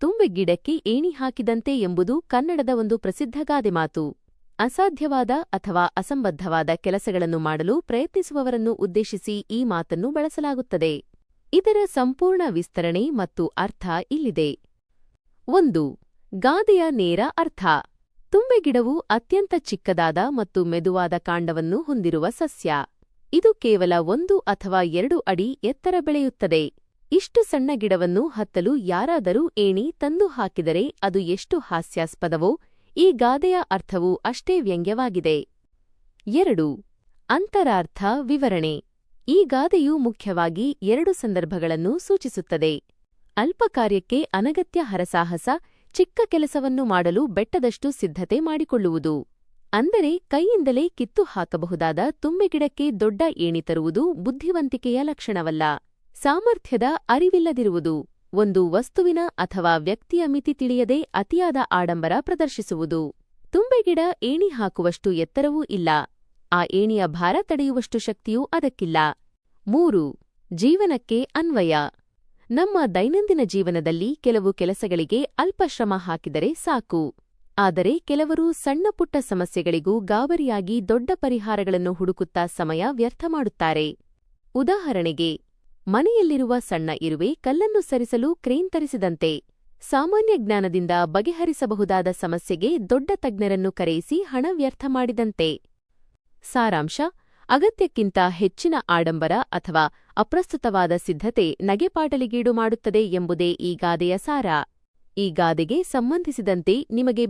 ತುಂಬೆ ಗಿಡಕ್ಕೆ ಏಣಿ ಹಾಕಿದಂತೆ ಎಂಬುದು ಕನ್ನಡದ ಒಂದು ಪ್ರಸಿದ್ಧ ಗಾದೆ ಮಾತು. ಅಸಾಧ್ಯವಾದ ಅಥವಾ ಅಸಂಬದ್ಧವಾದ ಕೆಲಸಗಳನ್ನು ಮಾಡಲು ಪ್ರಯತ್ನಿಸುವವರನ್ನು ಉದ್ದೇಶಿಸಿ ಈ ಮಾತನ್ನು ಬಳಸಲಾಗುತ್ತದೆ. ಇದರ ಸಂಪೂರ್ಣ ವಿಸ್ತರಣೆ ಮತ್ತು ಅರ್ಥ ಇಲ್ಲಿದೆ. ಒಂದು, ಗಾದೆಯ ನೇರ ಅರ್ಥ. ತುಂಬೆ ಗಿಡವು ಅತ್ಯಂತ ಚಿಕ್ಕದಾದ ಮತ್ತು ಮೆದುವಾದ ಕಾಂಡವನ್ನು ಹೊಂದಿರುವ ಸಸ್ಯ. ಇದು ಕೇವಲ ಒಂದು ಅಥವಾ ಎರಡು ಅಡಿ ಎತ್ತರ ಬೆಳೆಯುತ್ತದೆ. ಇಷ್ಟು ಸಣ್ಣ ಗಿಡವನ್ನು ಹತ್ತಲು ಯಾರಾದರೂ ಏಣಿ ತಂದು ಹಾಕಿದರೆ ಅದು ಎಷ್ಟು ಹಾಸ್ಯಾಸ್ಪದವೋ, ಈ ಗಾದೆಯ ಅರ್ಥವೂ ಅಷ್ಟೇ ವ್ಯಂಗ್ಯವಾಗಿದೆ. ಎರಡು, ಅಂತರಾರ್ಥ ವಿವರಣೆ. ಈ ಗಾದೆಯು ಮುಖ್ಯವಾಗಿ ಎರಡು ಸಂದರ್ಭಗಳನ್ನು ಸೂಚಿಸುತ್ತದೆ. ಅಲ್ಪ ಕಾರ್ಯಕ್ಕೆ ಅನಗತ್ಯ ಹರಸಾಹಸ, ಚಿಕ್ಕ ಕೆಲಸವನ್ನು ಮಾಡಲು ಬೆಟ್ಟದಷ್ಟು ಸಿದ್ಧತೆ ಮಾಡಿಕೊಳ್ಳುವುದು. ಅಂದರೆ ಕೈಯಿಂದಲೇ ಕಿತ್ತು ಹಾಕಬಹುದಾದ ತುಂಬೆಗಿಡಕ್ಕೆ ದೊಡ್ಡ ಏಣಿ ತರುವುದು ಬುದ್ಧಿವಂತಿಕೆಯ ಲಕ್ಷಣವಲ್ಲ. ಸಾಮರ್ಥ್ಯದ ಅರಿವಿಲ್ಲದಿರುವುದು ಒಂದು ವಸ್ತುವಿನ ಅಥವಾ ವ್ಯಕ್ತಿಯ ಮಿತಿ ತಿಳಿಯದೆ ಅತಿಯಾದ ಆಡಂಬರ ಪ್ರದರ್ಶಿಸುವುದು. ತುಂಬೆಗಿಡ ಏಣಿ ಹಾಕುವಷ್ಟು ಎತ್ತರವೂ ಇಲ್ಲ. ಆ ಏಣಿಯ ಭಾರ ತಡೆಯುವಷ್ಟು ಶಕ್ತಿಯೂ ಅದಕ್ಕಿಲ್ಲ. ಮೂರು, ಜೀವನಕ್ಕೆ ಅನ್ವಯ. ನಮ್ಮ ದೈನಂದಿನ ಜೀವನದಲ್ಲಿ ಕೆಲವು ಕೆಲಸಗಳಿಗೆ ಅಲ್ಪ ಶ್ರಮ ಹಾಕಿದರೆ ಸಾಕು. ಆದರೆ ಕೆಲವರು ಸಣ್ಣಪುಟ್ಟ ಸಮಸ್ಯೆಗಳಿಗೂ ಗಾಬರಿಯಾಗಿ ದೊಡ್ಡ ಪರಿಹಾರಗಳನ್ನು ಹುಡುಕುತ್ತಾ ಸಮಯ ವ್ಯರ್ಥ ಮಾಡುತ್ತಾರೆ. ಉದಾಹರಣೆಗೆ ಮನೆಯಲ್ಲಿರುವ ಸಣ್ಣ ಇರುವೆ ಕಲ್ಲನ್ನು ಸರಿಸಲು ಕ್ರೇನ್ ತರಿಸಿದಂತೆ ಸಾಮಾನ್ಯ ಜ್ಞಾನದಿಂದ ಬಗೆಹರಿಸಬಹುದಾದ ಸಮಸ್ಯೆಗೆ ದೊಡ್ಡ ತಜ್ಞರನ್ನು ಕರೆಯಿಸಿ ಹಣ ವ್ಯರ್ಥ ಮಾಡಿದಂತೆ. ಸಾರಾಂಶ, ಅಗತ್ಯಕ್ಕಿಂತ ಹೆಚ್ಚಿನ ಆಡಂಬರ ಅಥವಾ ಅಪ್ರಸ್ತುತವಾದ ಸಿದ್ಧತೆ ನಗೆಪಾಟಲಿಗೀಡು ಮಾಡುತ್ತದೆ ಎಂಬುದೇ ಈ ಗಾದೆಯ ಸಾರ. ಈ ಗಾದೆಗೆ ಸಂಬಂಧಿಸಿದಂತೆ ನಿಮಗೆ